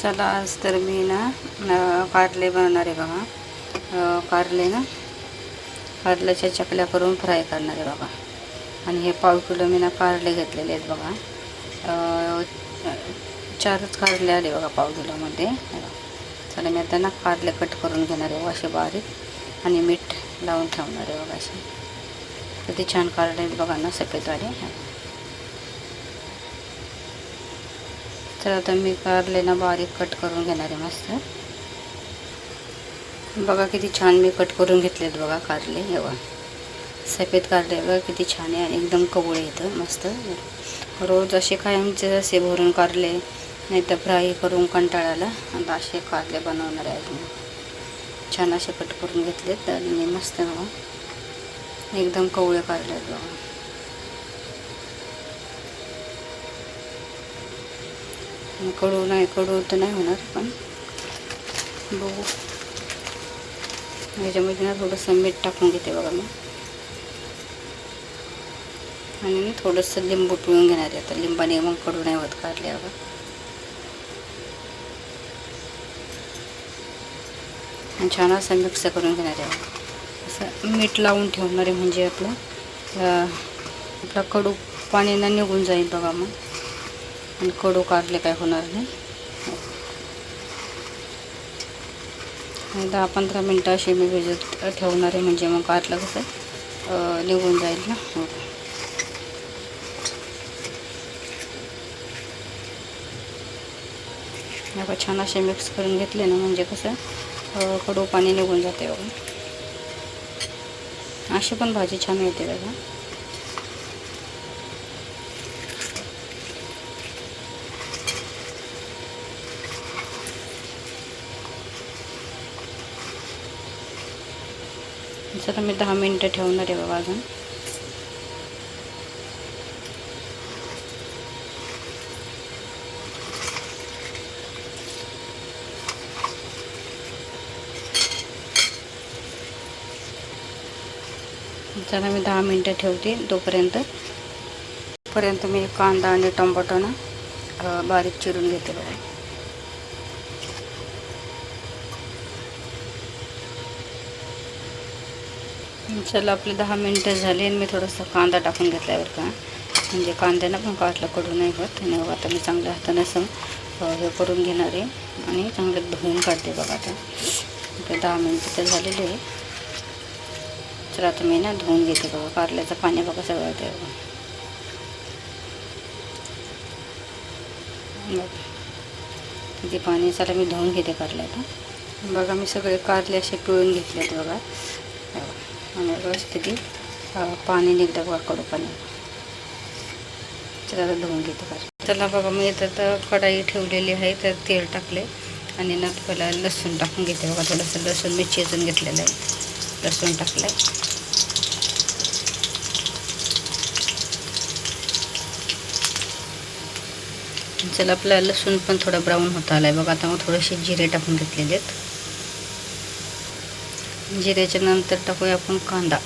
चला आज तर मी ना कारले बनवणार आहे बघा. कारले ना कारल्याच्या चकल्या करून फ्राय करणार आहे बघा. आणि हे पाव किलो मी ना कारले घेतलेले आहेत बघा. चारच कारले आले बघा पाव किलोमध्ये. चला मी आता ना कारले कट करून घेणार आहे असे बारीक. आणि मीठ लावून ठेवणार आहे बघा असे. किती छान कारले आहेत बघा ना सफेदवाले हे बघा. तर आता मी कारले ना बारीक कट करून घेणार आहे मस्त. बघा किती छान मी कट करून घेतलेत बघा कारले. हे सफेद कारले बघा किती छान आहे आणि एकदम कवळे येतं मस्त. रोज असे कायमचे असे भरून कारले नाही तर फ्राय करून कंटाळाला आता असे कारले बनवणार आहे मी छान असे कट करून घेतलेत आणि मस्त बघा. एकदम कवळे कारले आहेत बघा. कडू नाही कडू तर नाही होणार पण बघू. ह्याच्यामध्ये ना थोडंसं मीठ टाकून घेते बघा मी. आणि मी थोडंसं लिंबू पिळून घेणार आहे. आता लिंबाने मग कडू नाही होत काढले बघा आणि छान असं मिक्स करून घेणार आहे. असं मीठ लावून ठेवणार आहे म्हणजे आपलं आपला कडू पाण्यानं निघून जाईल बघा मग. आणि कडू काढले काय होणार नाही. दहा पंधरा मिनटं असे मी भिजत ठेवणार आहे म्हणजे मग काढलं कसं निघून जाईल ना. हो. छान असे मिक्स करून घेतले ना म्हणजे कसं कडू पाणी निघून जाते बघा. अशी पण भाजी छान येते बघा. चला मी दहा मिनटं ठेवणार आहे बाबा अजून. चला मी दहा मिनटं ठेवते तोपर्यंत. पर्यंत मी कांदा आणि टोमॅटो ना बारीक चिरून घेते बघा. चला आपले दहा मिनटं झाली आणि मी थोडंसं कांदा टाकून घेतल्यावर का. म्हणजे कांद्यानं पण काटलं कडू नाही होत आणि आता मी चांगल्या हाताने असं हे करून घेणार आहे आणि चांगलं धुवून काढते बघा आता. आपले दहा मिनटं तर झालेले आहे चला आता मी ना धुवून घेते बघा. कारल्याचं पाणी बघा सगळं ते. बघा. बघा. किती पाणी चला मी धुवून घेते कारल्याचं बघा मी सगळे कारले असे पिळून घेतले आहेत बघा. आणि बस पाणी निघतं बघा कडू पाणी चला धुवून घेते का चला बघा मी तर कढाई ठेवलेली आहे तर तेल टाकले आणि ना पहिला लसूण टाकून घेते बघा. थोडंसं लसूण मी चेचून घेतलेलं आहे. लसूण टाकलं आहे चला आपला लसूण पण थोडा ब्राऊन होत आला आहे बघा. आता मग थोडेसे जिरे टाकून घेतलेले आहेत. म्हणजे जिऱ्याच्या नंतर टाकूया आपण कांदा.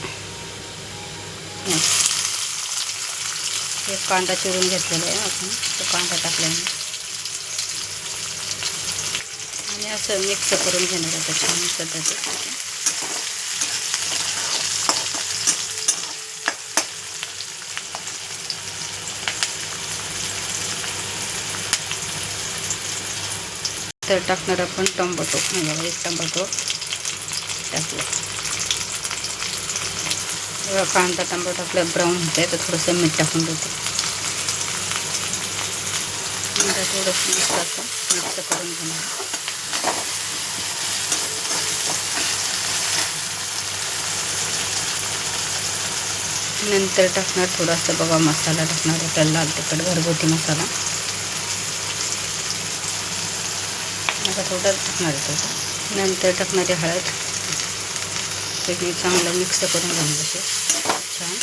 एक कांदा चिरून घेतलेला आहे आपण. तो कांदा टाकल्याने. आणि असं मिक्स करून घेणार आता छान पद्धतीने तर टाकणार आपण टोमॅटो. म्हणजे एक टोमॅटो. टाकलं कांदा टोमॅटो आपलं ब्राऊन होत आहे तर थोडंसं मीठ टाकून देतो. थोडंसं मिक्स असं मिक्स करून घेणार. नंतर टाकणार थोडासा बघा मसाला टाकणार होता लाल तिखट घरगुती मसाला. आता थोडं टाकणार आहे थोडं नंतर टाकणारी हळद. ते मी चांगलं मिक्स करून घेऊन तसे छान.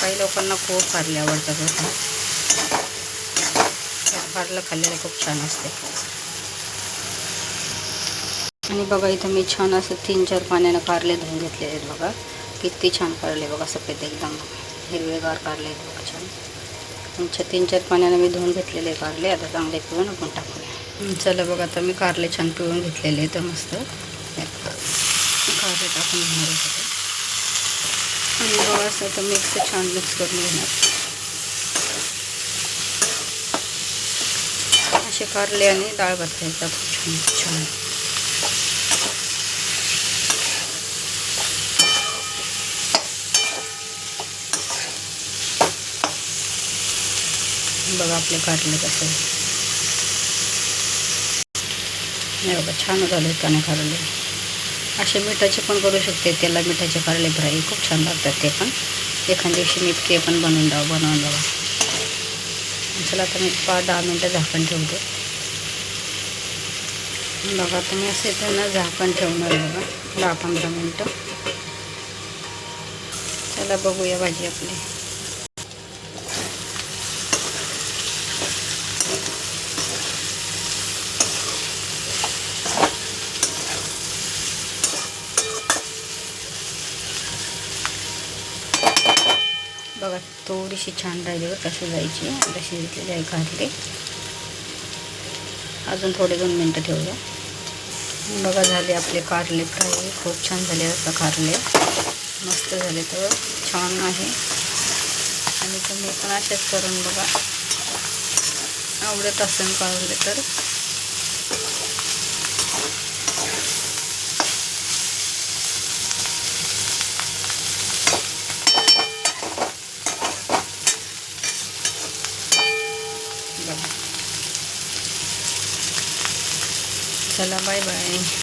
काही लोकांना खूप कारले आवडतात बरं कारलं खाल्लेलं खूप छान असते. आणि बघा इथं मी छान असं तीन चार पाण्यानं कारले धुवून घेतले आहेत बघा. किती छान कारले बघा सफेद एकदम. हिरवेगार कारले आहेत बघा छान. तुमच्या तीन चार पाण्यानं मी धुवून घेतलेले कारले आता चांगले पिऊन आपण टाकूया. चला बघा आता मी कारले छान पिळून घेतलेले तर मस्त. कारले टाकून घेणार आहे आणि बघा असं तर मिक्स छान मिक्स करून घेणार. असे कारले आणि डाळ भात खायचा खूप छान छान. बघा आपले कारले कसं नाही बाबा छान झाले त्याने कारले असे मिठाचे पण करू शकते त्याला मिठाचे कारले फ्राय खूप छान लागतात ते पण. एखाद्या दिवशी मी पण बनवून द्यावं बनवून बघा चला आता मी पाच दहा मिनटं झाकण ठेवते. बघा तुम्ही असे त्यांना झाकण ठेवणार बघा दहा पंधरा मिनटं. चला बघूया भाजी आपली. बघा थोडीशी छान राहिलीवर कशी जायची आता शिजलेली आहे घातली अजून थोडे दोन मिनटं ठेवूया. बघा झाले आपले कारले फ्राय. खूप छान झाले आता कारले. मस्त झाले तर छान आहे. आणि तुम्ही पण असेच करून बघा. आवडत असेल कारले तर. बघा चला बाय बाय